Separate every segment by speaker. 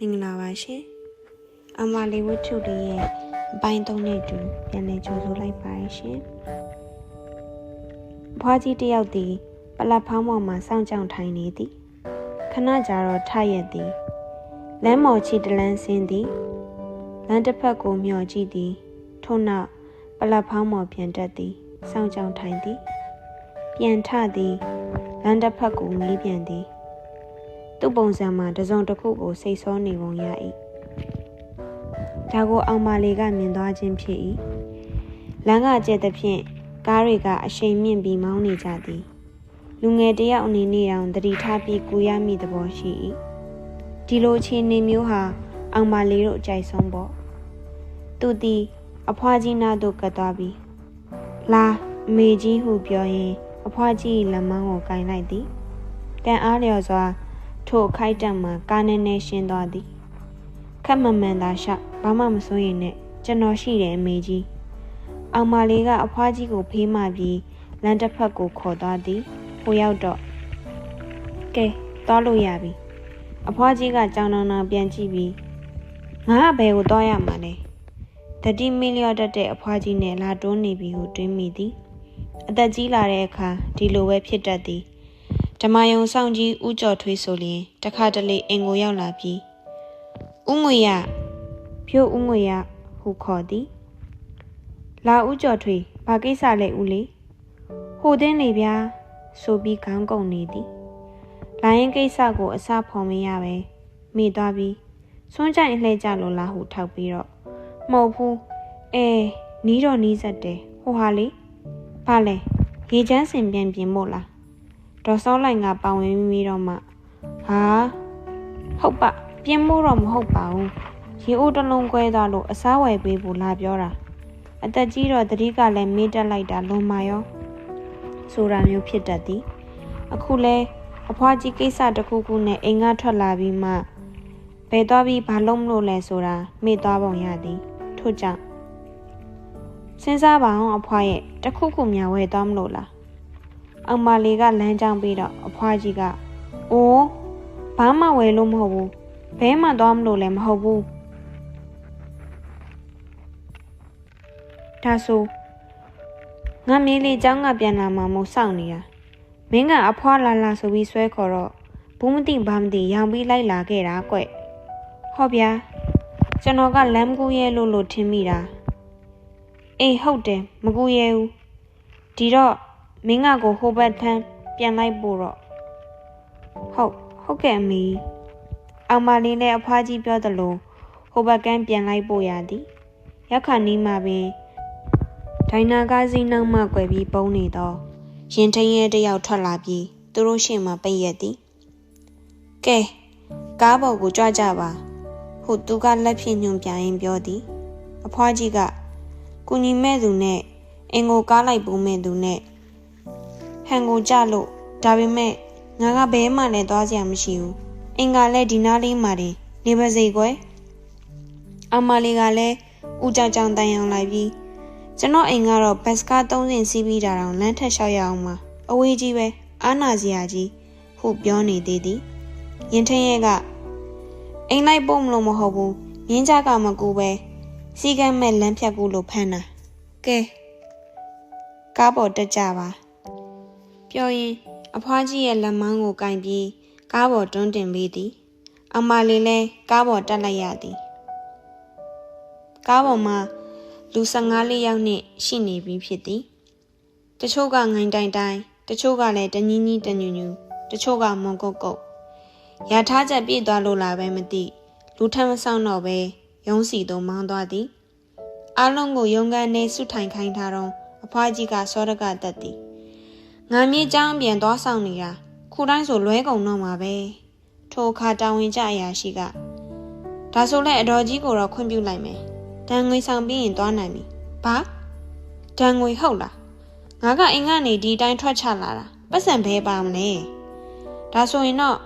Speaker 1: မင်္ဂလာပါရှင်အမလေးဝတ္ထုလေးရဲ့အပိုင်းသုံးနဲ့တူပြန်လည်ကြိုဆိုလိုက်ပါရရှင်ဘွားကြီးတယောက်သည်ပလက်ဖောင်းပေါ်မှာစောင့်ကြောင်ထိုင်နေသည်ခဏကြာတော့ထရက်သည်လမ်းမော်ချီတလန်းဆင်းသည်လမ်းတစ်ဖက်ကိုမျှော်ကြည့်သည်ထို့နောက်ပလက်ဖောင်းပေါ်ပြန်တက်သည်စောင့်ကြောင်ထိုင်သည်ပြန်ထသည်လမ်းတစ်ဖက်ကိုမေးပြန်သည် သူ့ပုံစံမှာတစုံတစ်ခုကိုစိတ်ဆောနေပုံရ၏ဒါကိုအောင်မလေးကမြင်သွားခြင်းဖြစ်၏လမ်းကကျက်သဖြင့်ကားတွေကအရှိန်မြင့်ပြီးမောင်းနေကြသည်လူငယ်တယောက်အနေနဲ့တောင်တတိထားပြီးကူရမိသဘောရှိ၏ဒီလိုအခြေအနေမျိုးဟာအောင်မလေးတို့အကြိုက်ဆုံးပေါ့သူသည်အဖွားကြီးနာသို့ကပ်သွားပြီးလာအမေကြီးဟုပြောရင်အဖွားကြီးလက်မောင်းကိုကင်လိုက်သည်ကံအားလျော်စွာ ထို့ခိုက်တက်မှကားနဲ့နဲ့ရှင်းသွားသည်ခက်မမှန်သာရှဘာမှမစိုးရင်နဲ့ကျွန်တော်ရှိတယ်အမေကြီးအောင်မလေးကအဖွားကြီးကိုဖေးမှပြီးလမ်းတစ်ဖက်ကိုခေါ်သွားသည်ဟိုရောက်တော့ကဲသွားလို့ရပြီအဖွားကြီးကကြောင်တောင်တောင်ပြန်ကြည့်ပြီးငါကဘယ်ကိုသွားရမှာလဲတတိမီလျော့တက်တဲ့အဖွားကြီးနဲ့လာတွန်းနေပြီဟုတွေးမိသည်အသက်ကြီးလာတဲ့အခါဒီလိုပဲဖြစ်တတ်သည် ဓမ္မယုံဆောင်ကြီးဥကြော်ထွေးဆိုလျင်တခါတလေအင်ကိုရောက်လာပြီးဥငွေရဖြိုးဥငွေရဟုခေါ်သည်လာဥကြော်ထွေးဘာကိစ္စလဲဦးလေးဟိုတင်းနေဗျာဆိုပြီးခေါင်းကုန်နေသည်လိုင်းကိစ္စကိုအစဖော်မရပဲမိသွားပြီးစွန့်ကြိုင်လှဲကြလို့လားဟုထောက်ပြီးတော့မဟုတ်ဘူးအဲနီးတော့နီးစက်တယ်ဟိုဟာလေဘာလဲရေချမ်းစင်ပြန်ပြင်မို့လား ဒေါ်စောလိုင်ကပါဝင်ပြီးတော့မှဟာဟုတ်ပါပြင်းမို့တော့မဟုတ်ပါဘူးရေအိုးတစ်လုံးကွဲသွားလို့အစားဝယ်ပေးဖို့လာပြောတာအသက်ကြီးတော့တတိကလည်းမေးတက်လိုက်တာလွန်မာရောဆိုတာမျိုးဖြစ်တတ်သည် အခုလဲအဖွားကြီးကိစ္စတစ်ခုခုနဲ့အိမ်ကထွက်လာပြီးမှဘယ်သွားပြီးဘာလုပ်မလို့လဲဆိုတာမေ့သွားပုံရသည်ထို့ကြောင့်စဉ်းစားပါအောင်အဖွားရဲ့တခုခုများဝယ်သွားမလို့လား အောင်မလေးကလမ်းကြောင်းပြီးတော့အဖွားကြီးကအိုးဘာမှဝယ်လို့မဟုတ်ဘူးဘဲမှသွားမလို့လည်းမဟုတ်ဘူးဒါဆိုငါမင်းလေးเจ้าကပြန်လာမှမို့စောင့်နေတာမင်းကအဖွားလာလာဆိုပြီးဆွဲခေါ်တော့ဘူးမသိဘာမသိရောင်ပြီးလိုက်လာခဲ့တာကွဟောဗျာကျွန်တော်ကလမ်းကူးရဲလို့လို့ထင်မိတာအေးဟုတ်တယ်မကူးရဲဘူးဒီတော့ မင်းကကိုဟိုဘက်ထမ်းပြန်လိုက်ပို့တော့ဟုတ်ဟုတ်ကဲ့အမေအောင်မလေးနဲ့အဖွားကြီးပြောသလိုဟိုဘက်ကန်းပြန်လိုက်ပို့ရသည်ရက်ခါနီးမှာပင်ဒိုင်နာကားစီးနှောင်းမှကွယ်ပြီးပုံနေတော့ရင်ထင်းရဲတယောက်ထွက်လာပြီးသူတို့ရှေ့မှာပိတ်ရက်သည်ကဲကားပေါ်ကိုကြွကြပါဟုသူကလက်ဖြင့်ညွန်ပြရင်းပြောသည်အဖွားကြီးကကုညီမဲ့သူနဲ့အင်ကိုကားလိုက်ပုံမဲ့သူနဲ့ ဟန်ကိုကြလို့ဒါပေမဲ့ငါကဘဲမှလည်းသွားစရာမရှိဘူးအင်ကလည်းဒီနားလေးမှာတင်နေပါစေကွယ်အမလေးကလည်းဦးကြောင်ကြောင်တန်ရောင်လိုက်ပြီးကျွန်တော်အိမ်ကတော့ဘတ်စကား၃စင်စီးပြီးတာတော့လမ်းထက်လျှောက်ရအောင်ပါအဝေးကြီးပဲအာနာစရာကြီးဟုပြောနေသေးသည်ရင်ထင်းရဲကအိမ်လိုက်ပို့မလို့မဟုတ်ဘူးမြင်းကြကမကူပဲစီကမ်းမဲ့လမ်းဖြတ်ကူလို့ဖမ်းတာကဲကားပေါ်တက်ကြပါ ပြောရင် အဖွားကြီးရဲ့လက်မောင်းကိုကင်ပြီးကားပေါ်တွန်းတင်ပေးသည်အမလေးလဲကားပေါ်တက်လိုက်ရသည်ကားပေါ်မှာလူ15လေးယောက်နှင့်ရှိနေပြီဖြစ်သည်တချို့ကငိုင်းတိုင်တိုင်တချို့ကလည်းတညီညီတညူညူတချို့ကမွန်ကုတ်ကုတ်ရထားချက်ပြည့်သွားလို့လားပဲမသိလူထမ်းမဆောင်တော့ပဲရုံးစီသို့မောင်းသွားသည်အလုံးကိုရုံကန်နေဆုထိုင်ခိုင်းထားတော့အဖွားကြီးကစောရကတက်သည် ငါမြေးချောင်းပြန်သွားဆောင်နေတာခုတိုင်းဆိုလွဲကုန်တော့မှာပဲထိုအခါတာဝန်ကျအရာရှိကဒါဆိုလဲအတော်ကြီးကိုတော့ခွင့်ပြုလိုက်မယ်ဒဏ်ငွေဆောင်ပြီးရင်သွားနိုင်ပြီဘာဒဏ်ငွေဟုတ်လားငါကအင်ကနေဒီတိုင်းထွက်ချလာတာပတ်စံဘဲပါမလဲဒါဆိုရင်တော့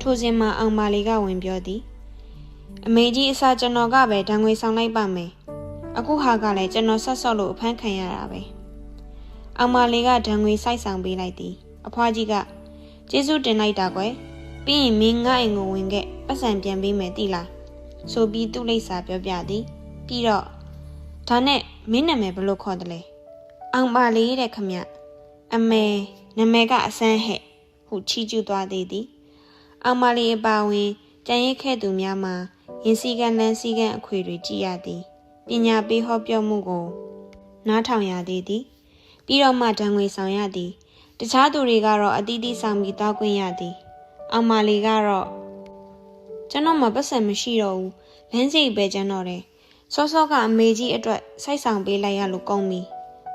Speaker 1: ထိုစဉ်မှာအောင်မာလီကဝင်ပြောသည်အမေကြီးအစားကျွန်တော်ကပဲဒဏ်ငွေဆောင်လိုက်ပါမယ်အခုဟာကလည်းကျွန်တော်ဆက်ဆော့လို့အဖမ်းခံရတာပဲ အောင်မာလီကဒဏ်ငွေစိုက်ဆောင်ပေးလိုက်သည်အဖွားကြီးကကျေးဇူးတင်လိုက်တာကွယ်ပပြီးရင်မင်းငါ့အိမ်ကိုဝင်ခဲ့ပတ်စံပြန်ပေးမယ်တိလားဆိုပြီးသူ့လိပ်စာပြောပြသည်ပြီးတော့ဒါနဲ့မင်းနာမည်ဘယ်လိုခေါ်တယ်လဲအောင်ပါလေးတဲ့ခမအမေနာမည်ကအစမ်းဟဲ့ဟုချီးကျူးသွားသေးသည်အောင်ပါလေးအပါဝင်ကြံရိတ်ခဲ့သူများမှာရင်စည်းကမ်းလန်းစည်းကမ်းအခွေတွေကြည်ရသည်ပညာပေးဟောပြောမှုကိုနားထောင်ရသေးသည် ပြီးတော့မှဒဏ်ငွေဆောင်ရသည်တခြားသူတွေကတော့အတီးတီးဆောင်ပြီးတောက်ခွင့်ရသည်အောင်ပါလေးကတော့ကျွန်တော်မှပတ်စံမရှိတော့ဘူးလမ်းစိတ်ပဲကျွန်တော်တယ်စောစောကအမေကြီးအတွက်စိုက်ဆောင်ပေးလိုက်ရလို့ကောင်းပြီ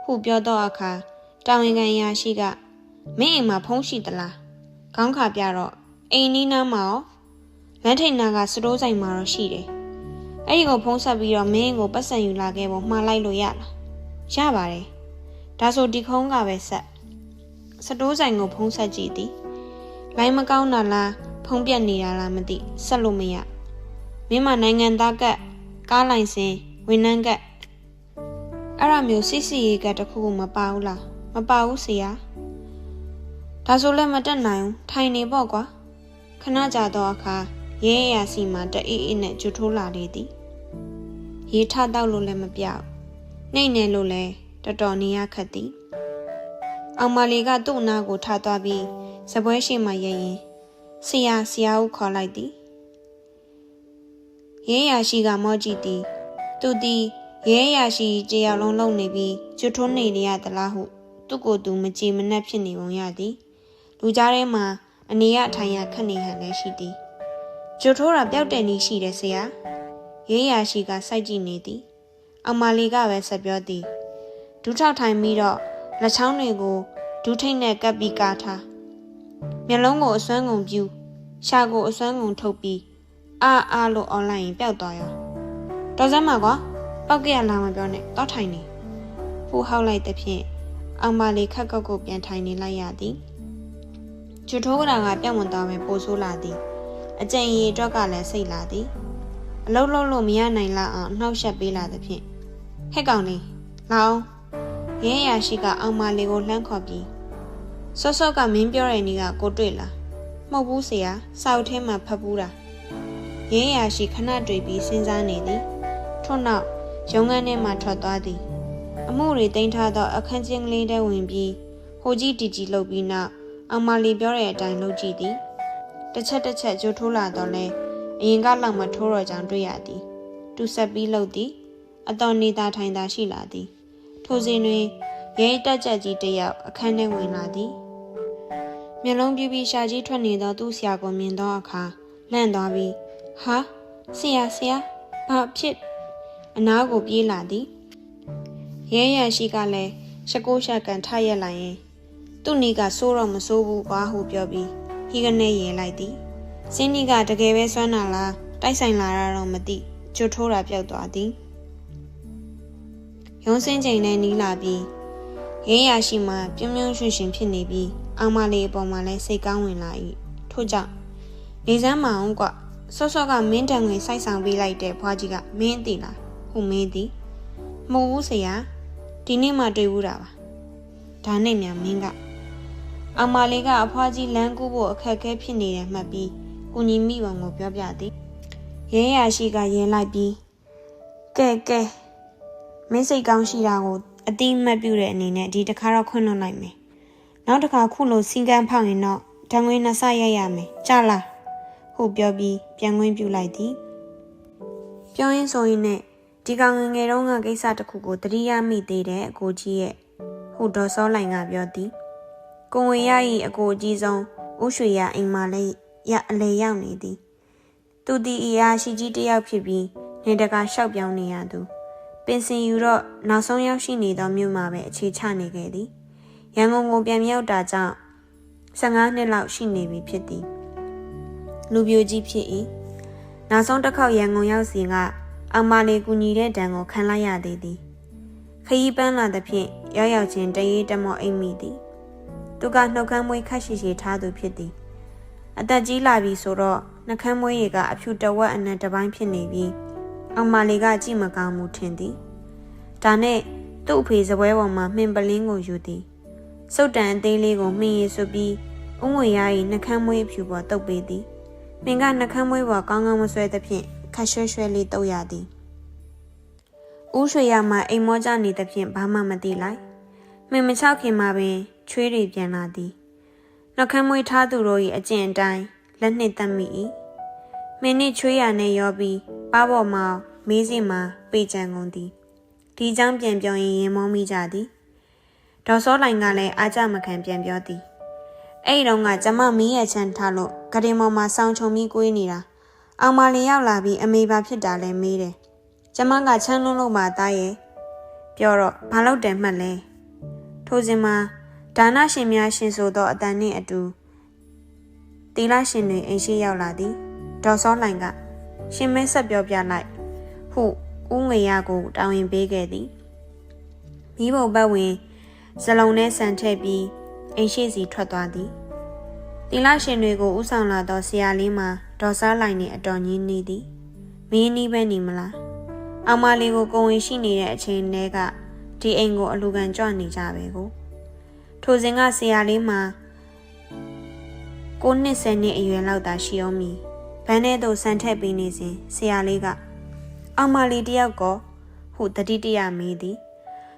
Speaker 1: ဟုပြောတော့အခါတောင်ရင်ကန်ရာရှိကမင်းအိမ်မှာဖုံးရှိသလားခေါင်းခါပြတော့အိမ်နီးနားမှာရောလမ်းထိန်နာကစတိုးဆိုင်မှာတော့ရှိတယ်အဲ့ဒီကိုဖုံးဆက်ပြီးတော့မင်းကိုပတ်စံယူလာခဲ့ဖို့မှားလိုက်လို့ရလားရပါတယ် ဒါဆိုဒီခုံးကပဲဆက်စတိုးဆိုင်ကိုဖုံးဆက်ကြည့်သည်လိုင်းမကောင်းတာလားဖုံးပြက်နေတာလားမသိဆက်လို့မရမင်းမနိုင်ငံသားကကားလိုင်စင်ဝန်နှန်းကအဲ့ရမျိုးစစ်စီရေးကတခုခုမပါဘူးလားမပါဘူးဆရာဒါဆိုလည်းမတက်နိုင်ဘူးထိုင်နေပေါ့ကွာခဏကြာတော့အခါရဲရစီမှာတအေးအေးနဲ့ကျွထိုးလာလေသည်ရေထတော့လို့လည်းမပြောက်နှိမ့်နေလို့လည်း တော်တော်နေရခက်သည်အောင်မလေးကသူ့နာကိုထားသွားပြီးစပွဲရှိမှရရင်ဆရာဆရာကိုခေါ်လိုက်သည်ရဲရရှိကမောကြည့်သည်သူသည်ရဲရရှိတယောက်လုံးလုံနေပြီးကျွထိုးနေရသလားဟု သူ့ကိုယ်သူမကြည်မနှက်ဖြစ်နေပုံရသည်လူကြားထဲမှာအနေရထိုင်ရခက်နေဟန်လည်းရှိသည်ကျွထိုးတာပျောက်တဲ့နည်းရှိတယ်ဆရာရဲရရှိကစိုက်ကြည့်နေသည်အမလီကပဲဆက်ပြောသည် ဒူးထောက်ထိုင်ပြီးတော့လက်ချောင်းတွေကိုဒူးထိတ်နဲ့ကပ်ပြီးကားထားမျက်လုံးကိုအစွမ်းကုန်ပြူရှာကိုအစွမ်းကုန်ထုတ်ပြီးအာအာလို့အွန်လိုင်းရင်ပျောက်သွားရောတော်စမ်းမှာကွာပောက်ကရလာမပြောနဲ့တော့ထိုင်နေဖူဟောက်လိုက်တဲ့ဖြင့်အောင်ပါလေးခက်ကောက်ကိုပြန်ထိုင်နေလိုက်ရသည်ကျွထိုးကရာကပြောင်းဝင်သွားမယ်ပိုဆိုးလာသည်အကြိမ်ရီအတွက်ကလည်းစိတ်လာသည်အလုံးလုံးလို့မရနိုင်လောက်အောင်နှောက်ယှက်ပေးလာသဖြင့်ဟက်ကောင်လေးလာ အောင်ရဲရရှိကအောင်ပါလေးကိုလှမ်းခေါ်ပြီးစောစောကမင်းပြောတဲ့နေ့ကကိုတွေ့လားမဟုတ်ဘူးဆရာစာအုပ်ထဲမှာဖတ်ဘူးတာရဲရရှိခဏတွေ့ပြီးစဉ်းစားနေသည်ထို့နောက်ရုံးခန်းထဲမှထွက်သွားသည် အမှုတွေတင်ထားသောအခန်းချင်းကလေးထဲဝင်ပြီးဟိုကြီးတီကြီးလှုပ်ပြီးနောက်အောင်မလီပြောတဲ့အတိုင်းလုပ်ကြည့်သည်တစ်ချက်တစ်ချက်ကြိုးထိုးလာတော့လဲအရင်ကလောက်မထိုးတော့ကြောင်တွေ့ရသည် သူဆက်ပြီးလှုပ်သည်အတော်နေတာထိုင်တာရှိလာသည် ထိုစဉ်တွင်ရဲတက်ကြက်ကြီးတစ်ယောက်အခန်းထဲဝင်လာသည်မျက်လုံးပြူပြီးရှာကြီးထွက်နေသောသူ့ဆရာကိုမြင်သောအခါလန့်သွားပြီးဟာဆရာဆရာဘာဖြစ်အနားကိုပြေးလာသည်ရဲရရှိကလည်းရှကိုးရှကန်ထရက်လိုက်ရင်သူ့နီးကစိုးတော့မစိုးဘူးကွာဟုပြောပြီးဟီကနေရဲလိုက်သည်စင်းနီးကတကယ်ပဲစွမ်းနာလားတိုက်ဆိုင်လာတာတော့မသိကျွတ်ထိုးတာပြောက်သွားသည် ရုံးစင်းချိန်နဲ့နီးလာပြီးရဲရရှိမှပြုံးပြုံးရွှင်ရွှင်ဖြစ်နေပြီးအောင်မလေးအပေါ်မှာလည်းစိတ်ကောင်းဝင်လာ၏ထို့ကြောင့်နေစမ်းမအောင်ကွဆော့ဆော့ကမင်းတန်ငွေစိုက်ဆောင်ပေးလိုက်တဲ့ဘွားကြီးကမင်းသိလားဟုမင်းသည်မဟုတ်ဘူးဆရာဒီနေ့မှတွေ့ဘူးတာပါဒါနဲ့မြန်မင်းကအောင်မလေးကအဖွားကြီးလမ်းကူးဖို့အခက်အခဲဖြစ်နေတယ်မှတ်ပြီးကိုညီမိဝန်ကိုပြောပြသည်ရဲရရှိကရဲလိုက်ပြီးကဲကဲ မင်းစိတ်ကောင်းရှိတာကိုအတိမတ်ပြုတဲ့အနေနဲ့ဒီတစ်ခါတော့ခွင့်လွှတ်လိုက်မယ်နောက်တစ်ခါခုလိုစင်ကန်းဖောက်ရင်တော့တံငွေနှစ်ဆရိုက်ရမယ်ကြားလားဟုပြောပြီးပြန်ခွင့်ပြုလိုက်သည်ပြောရင်းဆိုရင်နဲ့ဒီကောင်ငယ်ငယ်တုန်းကကိစ္စတစ်ခုကိုတတိယမိသေးတဲ့အကိုကြီးရဲ့ဟုဒေါ်စောလိုင်ကပြောသည်ကိုဝင်ရ၏အကိုကြီးဆုံးဦးရွှေရအိမ်မှာလည်းရအလေရောက်နေသည် သူဒီအရာရှိကြီးတယောက်ဖြစ်ပြီးနေတကာလျှောက်ပြောင်းနေရသူ ပင်စင်ယူတော့နောက်ဆုံးရောက်ရှိနေသောမြို့မှာပဲအခြေချနေခဲ့သည်ရန်ကုန်ကိုပြန်ရောက်တာကြောင့်15နှစ်လောက်ရှိနေပြီဖြစ်သည်လူပြိုကြီးဖြစ်၏နောက်ဆုံးတစ်ခေါက်ရန်ကုန်ရောက်စဉ်ကအမလေးကူညီတဲ့တံကိုခံလိုက်ရသေးသည်ခရီးပန်းလာသဖြင့်ရောက်ရောက်ချင်းတရေတမောအိမ်မိသည်သူကနှုတ်ခမ်းမွေးခက်ရှိရှိထားသူဖြစ်သည်အသက်ကြီးလာပြီဆိုတော့နှကမ်းမွေးရကအဖြူတဝက်အနက်တစ်ပိုင်းဖြစ်နေပြီး အောင်မလေးကကြည့်မကောင်းမှုထင်သည်ဒါနဲ့သူ့အဖေစပွဲပေါ်မှာမှင်ပလင်းကိုယူသည်စုတ်တန်အသေးလေးကိုမှင်ရည်ဆွပြီးဥငွေရ၏နှကမ်းမွေးဖြူပေါ်တုပ်ပေးသည်ပင်ကနှကမ်းမွေးပေါ်ကောင်းကောင်းမဆွဲသဖြင့်ခက်ရွှဲရွှဲလေးတုပ်ရသည်ဦးရွှေရမှအိမ်မောကြနေသဖြင့်ဘာမှမသိလိုက်မင်မချောက်ခင်မှာပင်ချွေးတွေပြန်လာသည်နှကမ်းမွေးထားသူတို့၏အကျင့်အတိုင်းလက်နှင့်တက်မိ၏ မင်းနဲ့ချွေးရနဲ့ရောပြီးပါပေါ်မှာမေးစင်မှာပေချံကုန်သည်ဒီကြောင့်ပြန်ပြောရင်ရင်မုံမိကြသည်ဒေါ်စောလိုင်ကလည်းအားကြမခံပြန်ပြောသည်အဲ့ဒီတော့ကကျမမင်းရဲ့ချမ်းထားလို့ဂရင်ပေါ်မှာဆောင်းချုံပြီးကိုေးနေတာအောင်မလင်ရောက်လာပြီးအမေပါဖြစ်တာလဲမေးတယ်ကျမကချမ်းလွန်းလို့မှသားရဲ့ပြောတော့ဘာလို့တယ်မှတ်လဲထိုစဉ်မှာဒါနရှင်များရှင်ဆိုသောအတန်နှင့်အတူတီလာရှင်တွင်အိမ်ရှိရောက်လာသည် ဒေါ်စောလိုင်က ရှင်မဲဆက်ပြောပြလိုက်ဟုဦးငွေရကိုတောင်းရင်ပေးခဲ့သည်မိဘဘက်ဝင်ဇလုံးနဲ့ဆန်ထည့်ပြီးအိမ်ရှိစီထွက်သွားသည်တီလာရှင်တွေကိုဥဆောင်လာသောဆရာလေးမှာဒေါ်စားလိုင်နှင့်အတော်ကြီးနေသည်မင်းနီးပဲနေမလားအောင်မလေးကိုကိုဝင်ရှိနေတဲ့အချိန်တည်းကဒီအိမ်ကိုအလူခံကြွနေကြပဲကိုထိုစဉ်ကဆရာလေးမှာကိုနှစ်ဆယ်နှစ်အရွယ်လောက်သာရှိအောင်မီ ဘန်းထဲသို့ဆန်ထက်ပြီးနေစဉ်ဆရာလေးကအောင်မလေးတယောက်ကောဟုတတိတရမေးသည်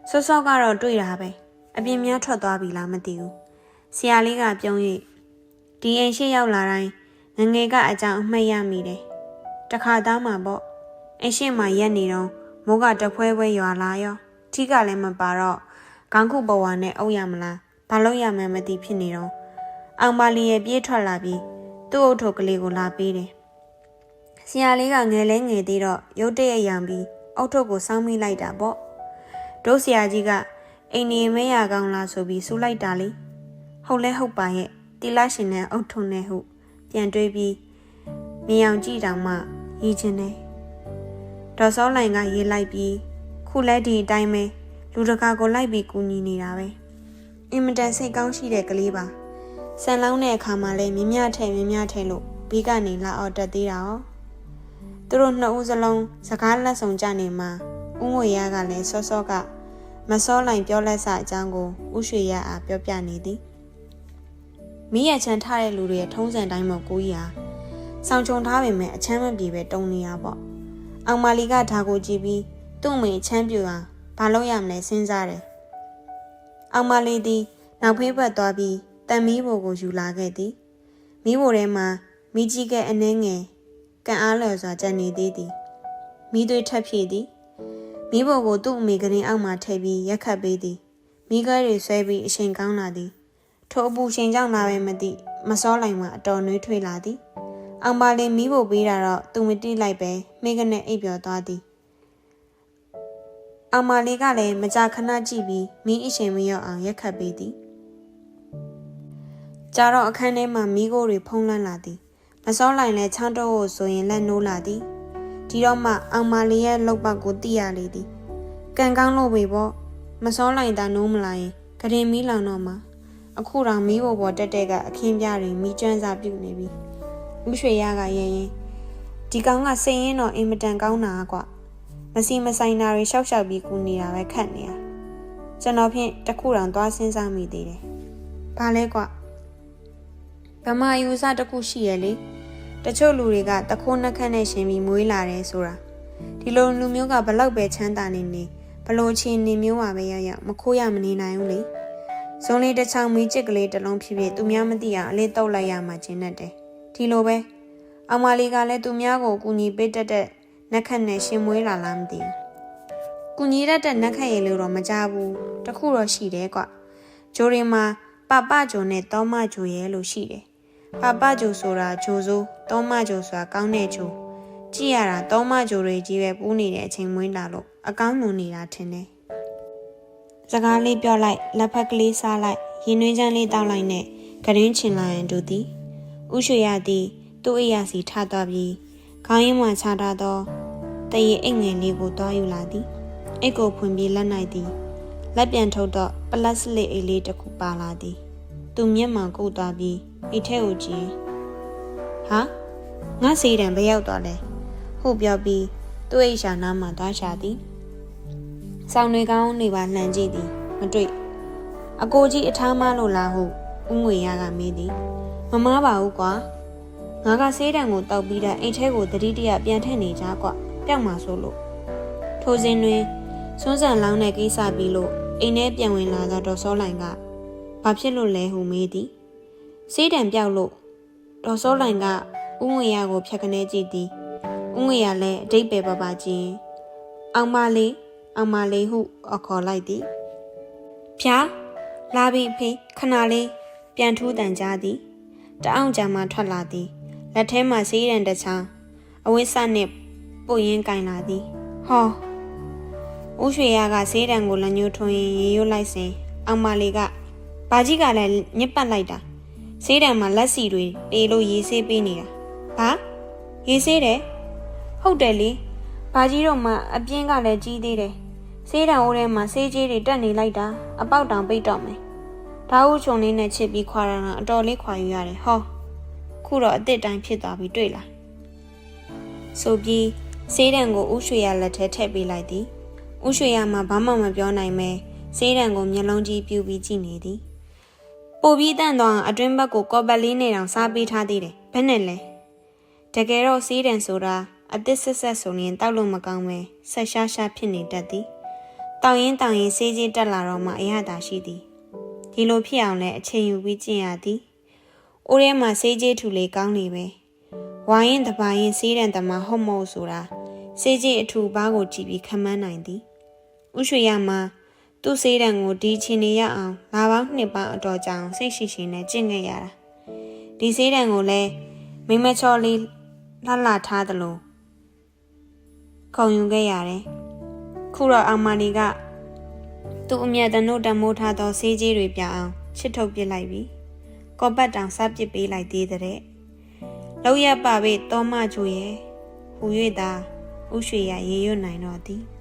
Speaker 1: စောစောကတော့တွေ့တာပဲအပြင်များထွက်သွားပြီလားမသိဘူးဆရာလေးကပြုံး၍ဒီအိမ်ရှိရောက်လာတိုင်းငငယ်ကအကြောင်းအမှတ်ရမိတယ်တခါသားမှာပေါ့အိမ်ရှိမှရက်နေတော့မိုးကတဖွဲဖွဲရွာလာရောထီးကလည်းမပါတော့ခေါင်းခုဘဝနဲ့အုပ်ရမလားဘာလို့ရမှန်းမသိဖြစ်နေတော့အောင်ပါလီရဲ့ပြေးထွက်လာပြီးသူ့အုပ်ထုပ်ကလေးကိုလာပေးတယ် ဆရာလေးကငယ်လဲငယ်သေးတော့ရုတ်တရက်ရောင်ပြီးအုပ်ထုပ်ကိုစောင်းမိလိုက်တာပေါ့တို့ဆရာကြီးကအိမ်နေမဲရကောင်းလားဆိုပြီးစူလိုက်တာလေဟုတ်လဲဟုတ်ပါရဲ့တီလာရှင်နဲ့အုတ်ထုံနဲ့ဟုပြန်တွေးပြီးမြေအောင်ကြည့်တောင်မှရည်ချင်းတယ်ဒေါ်စောလိုင်ကရေးလိုက်ပြီးခုလဲဒီအတိုင်းပဲလူတကာကိုလိုက်ပြီးကူညီနေတာပဲအင်မတန်စိတ်ကောင်းရှိတဲ့ကလေးပါဆန်လောင်းတဲ့အခါမှာလဲမြမြထဲမြမြထဲလို့ဘေးကနေလာအော်တက်သေးတာ哦 သူတို့နှစ်ဦးစလုံးစကားလက်ဆောင်ကြနေမှာဦးငွေရကလည်းစောစောကမစောလိုက်ပြောလက်စအကြောင်းကိုဥရွှေရအားပြောပြနေသည်မိရချန်ထားတဲ့လူတွေရဲ့ထုံးစံတိုင်းမှာကိုကြီးဟာဆောင်ချုံထားပေမဲ့အချမ်းမပြေပဲတုံနေရပေါ့အောင်မာလီကဒါကိုကြည့်ပြီးသူ့မိချမ်းပြူဟာဘာလို့ရမလဲစဉ်းစားတယ်အောင်မာလီသည်နောက်ဖေးဘက်သွားပြီးတန်မီးဘိုကိုယူလာခဲ့သည်မီးဘိုထဲမှာမိကြီးကအနှဲငယ် ကန်အားလျော်စွာကြံနေသေးသည်မိသွေးထက်ဖြည့်သည်မိဘကိုသူ့အမေကလေးအောက်မှထည့်ပြီးရက်ခတ်ပေးသည်မိခဲတွေဆွဲပြီးအချိန်ကောင်းလာသည်ထိုအပူချိန်ကြောင့်လာပဲမသိမစောလိုက်မှအတော်နှွေးထွေးလာသည်အောင်ပါလင်မိဖို့ပေးတာတော့သူမတိလိုက်ပဲမိကနဲ့အိပ်ပျော်သွားသည်အောင်ပါလေးကလည်းမကြာခဏကြည့်ပြီးမိအချိန်မရောအောင်ရက်ခတ်ပေးသည်ကြာတော့အခန်းထဲမှာမိခိုးတွေဖုံးလွှမ်းလာသည် မစောလိုက်လဲချောင်းတော့ကိုဆိုရင်လက်နိုးလာသည်ဒီတော့မှအောင်မလေးရဲ့လောက်ပတ်ကိုသိရလေသည်ကံကောင်းလို့ပဲပေါ့မစောလိုက်တာနိုးမလာရင်ကရင်မီးလောင်တော့မှာအခုတော့မီးဘပေါ်တက်တဲ့ကအခင်းပြတွေမီးကျွမ်းစာပြုတ်နေပြီဥရွှေရကရင်ရင်ဒီကောင်ကစိတ်ရင်းတော့အင်မတန်ကောင်းတာကွာမစီမဆိုင်တာတွေရှောက်ရှောက်ပြီးကူနေတာပဲခတ်နေရကျွန်တော်ဖြင့်တခုတောင်သွားစဉ်းစားမိသေးတယ်ဘာလဲကွာဗမာယူဆတခုရှိရဲ့လေ တချို့လူတွေကတခိုးနှက်ခတ်နဲ့ရှင်ပြီးမွေးလာတယ်ဆိုတာဒီလိုလူမျိုးကဘလောက်ပဲချမ်းသာနေနေဘလို့ချင်းနေမျိုးပါပဲရရမခိုးရမနေနိုင်ဘူးလေဇုံလေးတစ်ချောင်းမီးချစ်ကလေးတစ်လုံးဖြစ်ဖြစ်သူများမသိအောင်အလေးတောက်လိုက်ရမှကျင်းတတ်တယ်ဒီလိုပဲအောင်မလေးကလည်းသူများကိုကူညီပေးတတ်တဲ့နှက်ခတ်နဲ့ရှင်မွေးလာလားမသိဘူးကူညီတတ်တဲ့နှက်ခတ်ရည်လို့တော့မကြဘူးတခုတော့ရှိတယ်ကွဂျိုရီမှာပပဂျိုနဲ့တောမဂျိုရဲလို့ရှိတယ် ပပဂျိုဆိုတာဂျိုစိုးတောမဂျိုဆိုတာကောင်းတဲ့ဂျိုကြည့်ရတာတောမဂျိုတွေကြီးပဲပူးနေတဲ့အချိန်မွေးလာလို့အကောင်းလို့နေတာထင်တယ်စကားလေးပြောလိုက်လက်ဖက်ကလေးစားလိုက်ရင်နှွေးချမ်းလေးတောက်လိုက်နဲ့ကရင်းချင်လာရင်တို့သည်ဥရွှေရသည်သူ့အိယာစီထသွားပြီးခေါင်းရင်းမှချထားသောတရေအိတ်ငယ်လေးကိုတွားယူလာသည်အိတ်ကိုဖွင့်ပြီးလက်နိုင်သည်လက်ပြန်ထုတ်တော့ပလတ်စတစ်အိတ်လေးတစ်ခုပါလာသည် သူမျက်မှောင်ကုတ်သွားပြီး အိတ်ထဲကိုကြည့်ဟာငါစီတံဘယ်ရောက်သွားလဲဟုတ်ပြောပြီးသူ့အိတ်ရှာနားမှာသွားရှာသည်ဆောင်းတွေကောင်းနေပါလှန်ကြည့်သည်မတွေ့အကိုကြီးအထားမလို့လားဟုတ်ဦးငွေရကမေးသည်မမားပါဘူးကွာငါကဆေးတံကိုတောက်ပြီးတဲ့အိတ်ထဲကိုတတိတရပြန်ထည့်နေကြကွပျောက်မှာဆိုလို့ထိုစဉ်တွင်စွန်းဆန်လောင်းတဲ့ကိစ္စပြီးလို့အိမ်ထဲပြန်ဝင်လာသောဒေါ်စောလိုင်ကဘာဖြစ်လို့လဲဟုမေးသည် ဆေးတံပြောက်လို့ဒေါ်စောလိုင်ကဦးငွေရကိုဖြတ်ကနေကြည့်သည်ဦးငွေရလည်းအတိတ်ပဲပါပါကြည့်အောင်မလေးအောင်မလေးဟုအခေါ်လိုက်သည်ဖျားလာပြီဖေခဏလေးပြန်ထူးတန်ကြသည်တအောင်ကြာမှထွက်လာသည်လက်ထဲမှာဆေးရန်တစ်ချောင်းအဝိစနှင့်ပုတ်ရင်းကင်လာသည်ဟောဦးရွှေရကဆေးတံကိုလက်ညှိုးထွန်းရင်ရေရွတ်လိုက်စဉ်အောင်မလေးကဘာကြီးကလည်းညစ်ပတ်လိုက်တာ ဆေးတံမှာလက်စီတွေတေလို့ရေးဆေးပေးနေတာဘာရေးဆေးတယ်ဟုတ်တယ်လေဘာကြီးတော့မှအပြင်းကလည်းကြီးသေးတယ်ဆေးတံအိုးထဲမှာဆေးကြီးတွေတက်နေလိုက်တာအပေါက်တောင်ပိတ်တော့မယ်ဒါဟုချုံလေးနဲ့ချစ်ပြီးခွာရတာအတော်လေးခွာယူရတယ်ဟောခုတော့အစ်စ်တိုင်းဖြစ်သွားပြီတွေ့လားဆိုပြီးဆေးတံကိုဥရွှေရလက်ထဲထည့်ပေးလိုက်သည်ဥရွှေရမှာဘာမှမပြောနိုင်ပဲဆေးတံကိုမျက်လုံးကြီးပြူပြီးကြည့်နေသည် ပို့ပြီးတန့်သွားအတွင်းဘက်ကိုကော်ပတ်လေးနဲ့တောင်စားပေးထားသေးတယ်ဘယ်နဲ့လဲတကယ်တော့ဆေးတံဆိုတာအသစ်ဆက်ဆက်ဆိုရင်တောက်လို့မကောင်းပဲဆက်ရှားရှားဖြစ်နေတတ်သည်တောင်ရင်တောင်ရင်ဆေးကြီးတက်လာတော့မှအရသာရှိသည်ဒီလိုဖြစ်အောင်လဲအချိန်ယူပြီးကျင့်ရသည်။အိုးထဲမှာဆေးကြီးထူလေးကောင်းနေပဲ။ဝိုင်းရင်တပါရင်ဆေးတန်တမဟုတ်မဟုတ်ဆိုတာဆေးကြီးအထူဘားကိုကြည့်ပြီးခမန်းနိုင်သည်။ဥရွှေရမှာ သူ့ဆေးတန်ကိုဒီချင်နေရအောင်ငါးပေါင်းနှစ်ပေါင်းအတော်ကြာအောင်စိတ်ရှိရှိနဲ့ကျင့်ခဲ့ရတာ။ဒီဆေးတန်ကိုလည်းမိမချော်လေးလှလှထားသလိုခုံယူခဲ့ရတယ်။ခုတော့အောင်မနီကသူ့အမြတ်တနို့တမိုးထားသောဆေးကြီးတွေပြအောင်ချစ်ထုတ်ပစ်လိုက်ပြီ။ကောပတ်တောင်စပစ်ပေးလိုက်သေးတဲ့လောက်ရပါပဲတောမချိုရဲ့ဟူ၍သာဥရွှေရရေရွတ်နိုင်တော့သည်